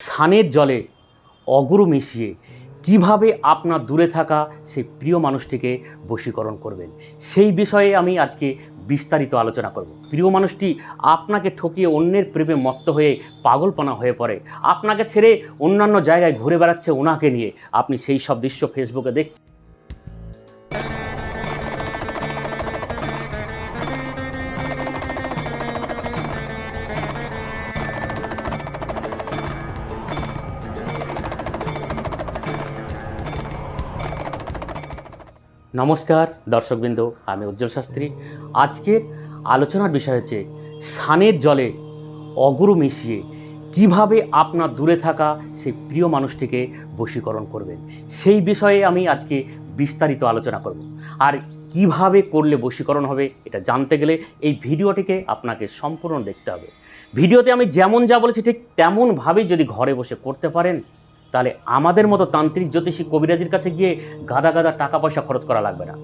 স্নানের জলে অগুরু মিশিয়ে কীভাবে আপনার দূরে থাকা সেই প্রিয় মানুষটিকে বশীকরণ করবেন? সেই বিষয়ে আমি আজকে বিস্তারিত আলোচনা করব। প্রিয় মানুষটি আপনাকে ঠকিয়ে অন্যের প্রেমে মত্ত হয়ে পাগলপনা হয়ে পড়ে। আপনাকে ছেড়ে অন্যান্য জায়গায় ঘুরে বেড়াচ্ছে ওনাকে নিয়ে। আপনি সেই সব দৃশ্য ফেসবুকে দেখছেন। নমস্কার, দর্শকবৃন্দ, আমি উজ্জ্বল শাস্ত্রী। আজকের আলোচনার বিষয় হচ্ছে সানের জলে অগুরু মিশিয়ে কীভাবে আপনার দূরে থাকা সেই প্রিয় মানুষটিকে বশীকরণ করবেন, সেই বিষয়ে আমি আজকে বিস্তারিত আলোচনা করব। আর কীভাবে করলে বশীকরণ হবে এটা জানতে গেলে এই ভিডিওটিকে আপনাকে সম্পূর্ণ দেখতে হবে। ভিডিওতে আমি যেমন যা বলেছি ঠিক তেমনভাবেই যদি ঘরে বসে করতে পারেন তাহলে আমাদের মতো তান্ত্রিক জ্যোতিষী কবিরাজির কাছে গিয়ে গাদা গাদা টাকা পয়সা খরচ করা লাগবে না।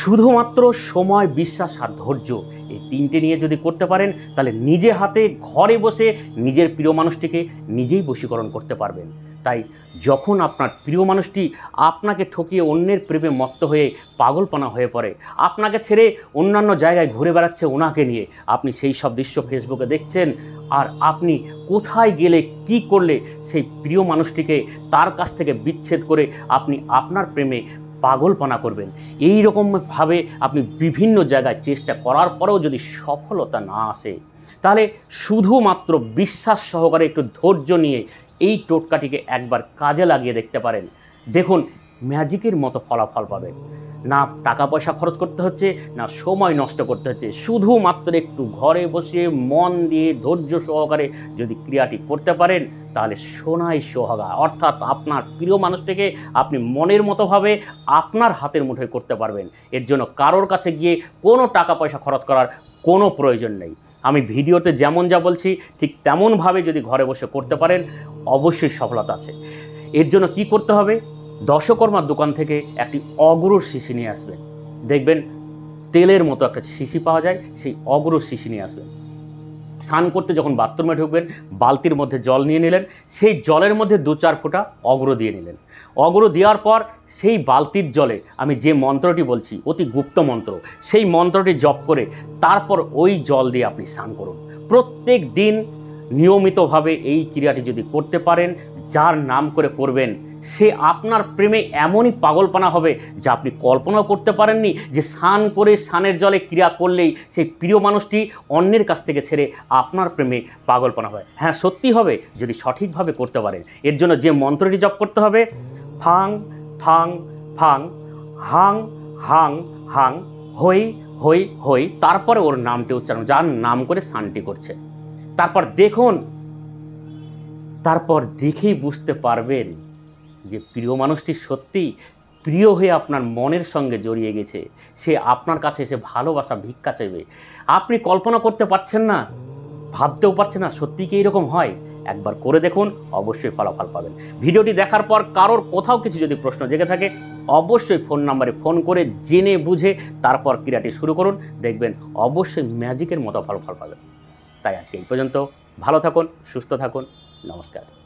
শুধুমাত্র সময়, বিশ্বাস আর ধৈর্য এই তিনটে নিয়ে যদি করতে পারেন, তাহলে নিজে হাতে ঘরে বসে নিজের প্রিয় মানুষটিকে নিজেই বশীকরণ করতে পারবেন। তাই যখন আপনার প্রিয় মানুষটি আপনাকে ঠকিয়ে অন্যের প্রেমে মত্ত হয়ে পাগলপনা হয়ে পড়ে, আপনাকে ছেড়ে অন্যান্য জায়গায় ঘুরে বেড়াচ্ছে ওনাকে নিয়ে, আপনি সেই সব দৃশ্য ফেসবুকে দেখছেন আর আপনি কোথায় গেলে কি করলে সেই প্রিয় মানুষটিকে তার কাছ থেকে বিচ্ছেদ করে আপনি আপনার প্রেমে পাগলপনা করবেন? এই রকমভাবে আপনি বিভিন্ন জায়গায় চেষ্টা করার পরেও যদি সফলতা না আসে, তাহলে শুধুমাত্র বিশ্বাস সহকারে একটু ধৈর্য নিয়ে এই টোটকাটিকে একবার কাজে লাগিয়ে দেখতে পারেন। দেখুন, ম্যাজিকের মতো ফলাফল পাবেন। না টাকা পয়সা খরচ করতে হচ্ছে, না সময় নষ্ট করতে হচ্ছে। শুধুমাত্র একটু ঘরে বসে মন দিয়ে ধৈর্য সহকারে যদি ক্রিয়াটি করতে পারেন, তাহলে সোনাই সোহাগা। অর্থাৎ আপনার প্রিয় মানুষটিকে আপনি মনের মতোভাবে আপনার হাতের মুঠোয় করতে পারবেন। এর জন্য কারোর কাছে গিয়ে কোনো টাকা পয়সা খরচ করার কোনো প্রয়োজন নেই। আমি ভিডিওতে যেমন যা বলছি, ঠিক তেমনভাবে যদি ঘরে বসে করতে পারেন, অবশ্যই সফলতা আছে। এর জন্য কি করতে হবে? দশকর্মার দোকান থেকে একটি অগুরুর শিশি নিয়ে আসবেন দেখবেন তেলের মতো একটা শিশি পাওয়া যায়, সেই অগুরুর শিশি নিয়ে আসবেন স্নান করতে যখন বাথরুমে ঢুকবেন, বালতির মধ্যে জল নিয়ে নিলেন, সেই জলের মধ্যে দু চার ফোঁটা অগ্র দিয়ে নিলেন। অগ্র দেওয়ার পর সেই বালতির জলে, আমি যে মন্ত্রটি বলছি, অতি গুপ্ত মন্ত্র, সেই মন্ত্রটি জপ করে তারপর ওই জল দিয়ে আপনি স্নান করুন। প্রত্যেক দিন নিয়মিতভাবে এই ক্রিয়াটি যদি করতে পারেন, যার নাম করে করবেন সে আপনার প্রেমে এমনই পাগলপানা হবে যা আপনি কল্পনাও করতে পারেননি যে স্নান করে স্নানের জলে ক্রিয়া করলেই সেই প্রিয় মানুষটি অন্যের কাছ থেকে ছেড়ে আপনার প্রেমে পাগলপানা হয়। হ্যাঁ সত্যি হবে যদি সঠিকভাবে করতে পারেন। এর জন্য যে মন্ত্রটি জপ করতে হবে, ফাং ফাং ফাং, হাং হাং হাং, হই হই হই, তারপরে ওর নামটি উচ্চারণ। যার নাম করে স্নানটি করছে। তারপর দেখুন, তারপর দেখেই বুঝতে পারবেন যে প্রিয় মানুষটি সত্যি প্রিয় হয়ে আপনার মনের সঙ্গে জড়িয়ে গেছে, সে আপনার কাছে এসে ভালোবাসা, ভিক্ষা চাইবে। আপনি কল্পনা করতে পারছেন না, ভাবতেও পারছেন না সত্যি কি এরকম হয়? একবার করে দেখুন, অবশ্যই ফলাফল পাবেন। ভিডিওটি দেখার পর কারোর কোথাও কিছু যদি প্রশ্ন জেগে থাকে, অবশ্যই ফোন নাম্বারে ফোন করে জেনে বুঝে তারপর ক্রিয়াটি শুরু করুন। দেখবেন অবশ্যই ম্যাজিকের মতো ফলাফল পাবেন। তাই আজকে এই পর্যন্ত। ভালো থাকুন, সুস্থ থাকুন। নমস্কার।